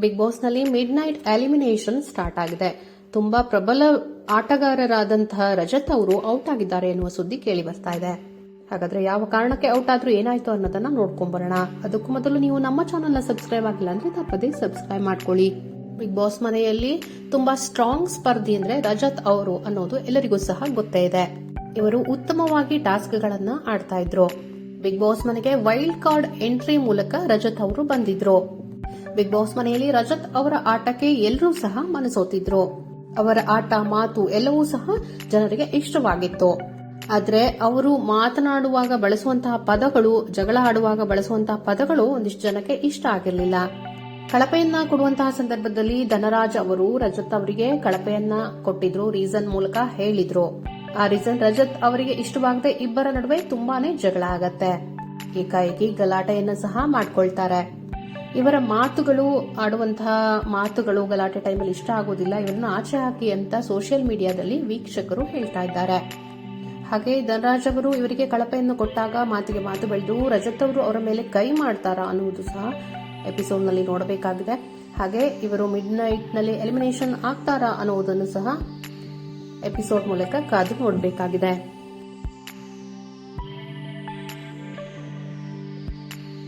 Big ಬಾಸ್ನಲ್ಲಿ midnight elimination start ಆಗಿದೆ. ತುಂಬಾ ಪ್ರಬಲ ಆಟಗಾರರಾದಂತಹ ರಜತ್ ಅವರು ಔಟ್ ಆಗಿದ್ದಾರೆ ಎನ್ನುವ ಸುದ್ದಿ ಕೇಳಿ ಬರ್ತಾ ಇದೆ. ಹಾಗಾದ್ರೆ ಯಾವ ಕಾರಣಕ್ಕೆ ಔಟ್ ಆದ್ರೂ ಏನಾಯ್ತು ಅನ್ನೋದನ್ನ ನೋಡ್ಕೊಂಬರೋಣ. ಅದಕ್ಕೂ ಮೊದಲು ನೀವು ನಮ್ಮ ಚಾನೆಲ್ನ ಸಬ್ಸ್ಕ್ರೈಬ್ ಆಗಿಲ್ಲ ಅಂದ್ರೆ ತಪ್ಪದೇ ಸಬ್ಸ್ಕ್ರೈಬ್ ಮಾಡ್ಕೊಳ್ಳಿ. ಬಿಗ್ ಬಾಸ್ ಮನೆಯಲ್ಲಿ ತುಂಬಾ ಸ್ಟ್ರಾಂಗ್ ಸ್ಪರ್ಧಿ ಅಂದ್ರೆ ರಜತ್ ಅವರು ಅನ್ನೋದು ಎಲ್ಲರಿಗೂ ಸಹ ಗೊತ್ತೇ ಇದೆ. ಇವರು ಉತ್ತಮವಾಗಿ ಟಾಸ್ಕ್ ಗಳನ್ನ ಆಡ್ತಾ ಇದ್ರು. ಬಿಗ್ ಬಾಸ್ ಮನೆಗೆ ವೈಲ್ಡ್ ಕಾರ್ಡ್ ಎಂಟ್ರಿ ಮೂಲಕ ರಜತ್ ಅವರು ಬಂದಿದ್ರು. ಬಿಗ್ ಬಾಸ್ ಮನೆಯಲ್ಲಿ ರಜತ್ ಅವರ ಆಟಕ್ಕೆ ಎಲ್ಲರೂ ಸಹ ಮನಸೋತಿದ್ರು. ಅವರ ಆಟ, ಮಾತು ಎಲ್ಲವೂ ಸಹ ಜನರಿಗೆ ಇಷ್ಟವಾಗಿತ್ತು. ಆದ್ರೆ ಅವರು ಮಾತನಾಡುವಾಗ ಬಳಸುವಂತಹ ಪದಗಳು, ಜಗಳ ಆಡುವಾಗ ಬಳಸುವಂತಹ ಪದಗಳು ಒಂದಿಷ್ಟು ಜನಕ್ಕೆ ಇಷ್ಟ ಆಗಿರಲಿಲ್ಲ. ಕಳಪೆಯನ್ನ ಕೊಡುವಂತಹ ಸಂದರ್ಭದಲ್ಲಿ ಧನರಾಜ್ ಅವರು ರಜತ್ ಅವರಿಗೆ ಕಳಪೆಯನ್ನ ಕೊಟ್ಟಿದ್ರು ರೀಸನ್ ಮೂಲಕ ಹೇಳಿದ್ರು. ಆ ರೀಸನ್ ರಜತ್ ಅವರಿಗೆ ಇಷ್ಟವಾಗದೆ ಇಬ್ಬರ ನಡುವೆ ತುಂಬಾನೇ ಜಗಳ ಆಗತ್ತೆ. ಏಕಾಏಕಿ ಗಲಾಟೆಯನ್ನ ಸಹ ಮಾಡ್ಕೊಳ್ತಾರೆ. ಇವರ ಮಾತುಗಳು, ಆಡುವಂತಹ ಮಾತುಗಳು ಗಲಾಟೆ ಟೈಮಲ್ಲಿ ಇಷ್ಟ ಆಗೋದಿಲ್ಲ ಇವರನ್ನು ಆಚೆ ಹಾಕಿ ಅಂತ ಸೋಷಿಯಲ್ ಮೀಡಿಯಾದಲ್ಲಿ ವೀಕ್ಷಕರು ಹೇಳ್ತಾ ಇದ್ದಾರೆ. ಹಾಗೆ ಧನರಾಜ್ ಅವರು ಇವರಿಗೆ ಕಳಪೆಯನ್ನು ಕೊಟ್ಟಾಗ ಮಾತಿಗೆ ಮಾತು ಬೆಳೆದು ರಜತ್ ಅವರು ಅವರ ಮೇಲೆ ಕೈ ಮಾಡ್ತಾರಾ ಅನ್ನುವುದು ಸಹ ಎಪಿಸೋಡ್ನಲ್ಲಿ ನೋಡಬೇಕಾಗಿದೆ. ಹಾಗೆ ಇವರು ಮಿಡ್ ನೈಟ್ನಲ್ಲಿ ಎಲಿಮಿನೇಷನ್ ಆಗ್ತಾರಾ ಅನ್ನುವುದನ್ನು ಸಹ ಎಪಿಸೋಡ್ ಮೂಲಕ ಕಾದು ನೋಡಬೇಕಾಗಿದೆ.